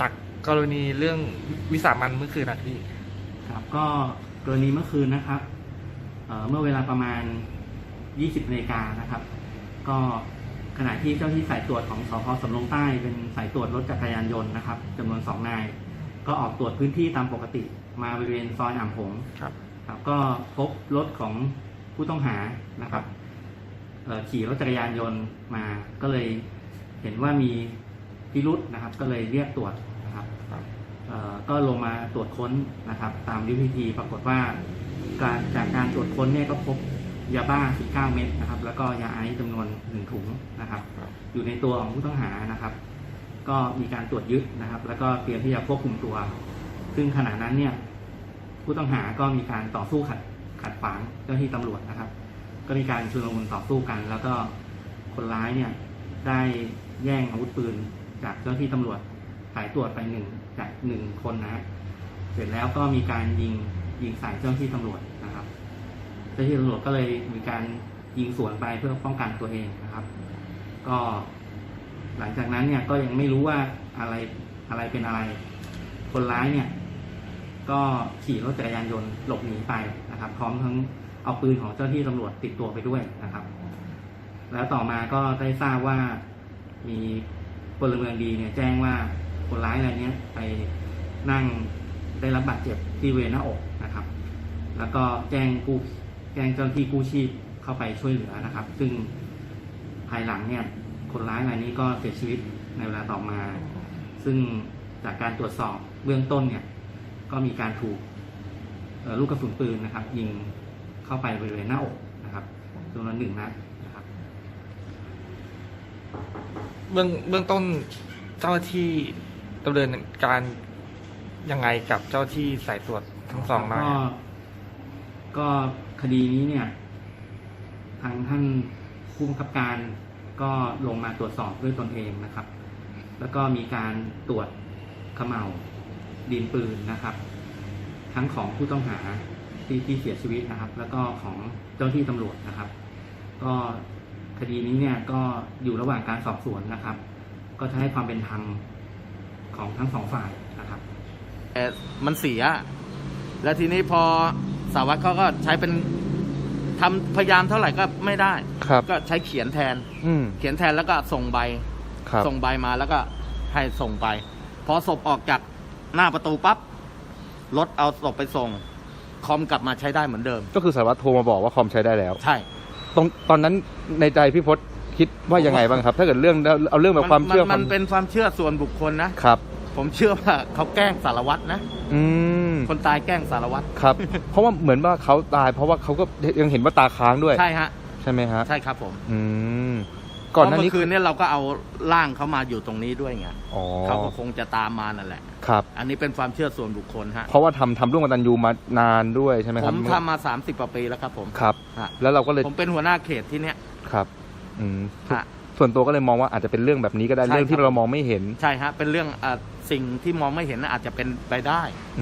จากกรณีเรื่องวิสามันเมื่อคืนนะพี่ ครับก็กรณีเมื่อคืนนะครับเอ่อเมื่อเวลาประมาณ 20นาฬิกานะครับ ก็ขณะที่เจ้าที่สายตรวจของสพสำโรงใต้เป็นสายตรวจรถจักรยานยนต์นะครับจำนวนสองนาย ก็ออกตรวจพื้นที่ตามปกติ มาบริเวณซอยอ่ำหงส์ครับ ครับ ก็พบรถของผู้ต้องหานะครับเอ่อขี่รถจักรยานยนต์มาก็เลยเห็นว่ามี พิรุษนะครับ ก็เลยเรียกตรวจนะครับครับเอ่อก็ลงมาตรวจค้นนะครับ ตามยุทธวิธีปรากฏว่า การจากการตรวจค้นเนี่ยก็พบยาบ้า 19 เม็ดนะครับ แล้วก็ยาไอซ์จำนวนหนึ่งถุงนะครับครับ อยู่ในตัวของผู้ต้องหานะครับ ก็มีการตรวจยึดนะครับ แล้วก็เตรียมที่จะควบคุมตัว ซึ่งขณะนั้นเนี่ยผู้ต้องหาก็มีการต่อสู้ขัดขัดขวางเจ้าหน้าที่ตำรวจนะครับ ก็มีการชุลมุนต่อสู้กัน แล้วก็คนร้ายเนี่ยได้แย่งอาวุธปืน จากเจ้าที่ตำรวจสายตรวจไปหนึ่งจากหนึ่งคนนะฮะเสร็จแล้วก็มีการยิงยิงใส่เจ้าที่ตำรวจนะครับเจ้าที่ตำรวจก็เลยมีการยิงสวนไปเพื่อป้องกันตัวเองนะครับ ก็ หลังจากนั้นเนี่ยก็ยังไม่รู้ว่าอะไรอะไรเป็นอะไร คนร้ายเนี่ย ก็ขี่รถจักรยานยนต์หลบหนีไปนะครับ พร้อมทั้งเอาปืนของเจ้าที่ตำรวจติดตัวไปด้วยนะครับ แล้วต่อมาก็ได้ทราบว่ามี พลเมืองดีเนี่ยแจ้งว่าคนร้ายรายเนี้ยไปนั่งได้รับบาดเจ็บที่เวหน้าอกนะครับ แล้วก็แจ้งกู้แจ้งเจ้าหน้าที่กู้ชีพเข้าไปช่วยเหลือนะครับ ซึ่งภายหลังเนี่ยคนร้ายรายนี้ก็เสียชีวิตในเวลาต่อมา ซึ่งจากการตรวจสอบเบื้องต้นเนี่ยก็มีการถูกลูกกระสุนปืนนะครับ ยิงเข้าไปบริเวณหน้าอกนะครับจำนวนหนึ่งนัดนะครับ เบื้องเบื้องต้นเจ้าที่ดำเนินการยังไงกับเจ้าที่สายตรวจทั้งสองนายก็ก็คดีนี้เนี่ย ทางท่านผู้บังคับการก็ลงมาตรวจสอบด้วยตนเองนะครับ แล้วก็มีการตรวจเขม่าวดินปืนนะครับ ทั้งของผู้ต้องหาที่ที่เสียชีวิตนะครับ แล้วก็ของเจ้าที่ตำรวจนะครับ ก็ คดีนี้เนี่ยก็อยู่ระหว่างการสอบสวนนะครับ ก็จะให้ความเป็นธรรมของทั้งสองฝ่ายนะครับแต่มันเสีย แล้วทีนี้พอสารวัตรเขาก็ใช้เป็นทำพยายามเท่าไหร่ก็ไม่ได้ ครับ ก็ใช้เขียนแทน อืมเขียนแทนแล้วก็ส่งใบ ครับ ส่งใบมาแล้วก็ให้ส่งไป พอศพออกจากหน้าประตูปั๊บรถเอาศพไปส่ง คอมกลับมาใช้ได้เหมือนเดิม ก็คือสารวัตรโทรมาบอกว่าคอมใช้ได้แล้ว ใช่ ตรงตอนนั้นในใจพี่พศคิดว่ายังไงบ้างครับ ถ้าเกิดเรื่องเอาเรื่องแบบความเชื่อมันมันเป็นความเชื่อส่วนบุคคลนะครับ ผมเชื่อว่าเขาแกล้งสารวัตรนะ อืมคนตายแกล้งสารวัตรครับ เพราะว่าเหมือนว่าเขาตาย เพราะว่าเขาก็ยังเห็นว่าตาค้างด้วยใช่ฮะใช่ไหมฮะใช่ครับผม อืม ก่อนหน้าเพราะนี้เมื่อคืนเนี่ยเราก็เอาร่างเขามาอยู่ตรงนี้ด้วยไงอ๋อเขาก็คงจะตามมานั่นแหละ ครับ อันนี้เป็นความเชื่อส่วนบุคคลฮะเพราะว่าทำทำร่วมกับตันยูมานานด้วยใช่ไหมผครับมทำมา30กว่าปีแล้วครับผมครับ ฮะแล้วเราก็เลยผมเป็นหัวหน้าเขตที่เนี้ยครับอืมฮะ ส่วนตัวก็เลยมองว่าอาจจะเป็นเรื่องแบบนี้ก็ได้ใช่เรื่องที่ครับ เรามองไม่เห็น ใช่ฮะเป็นเรื่องอะสิ่งที่มองไม่เห็นน่ะอาจจะเป็นไปได้ อื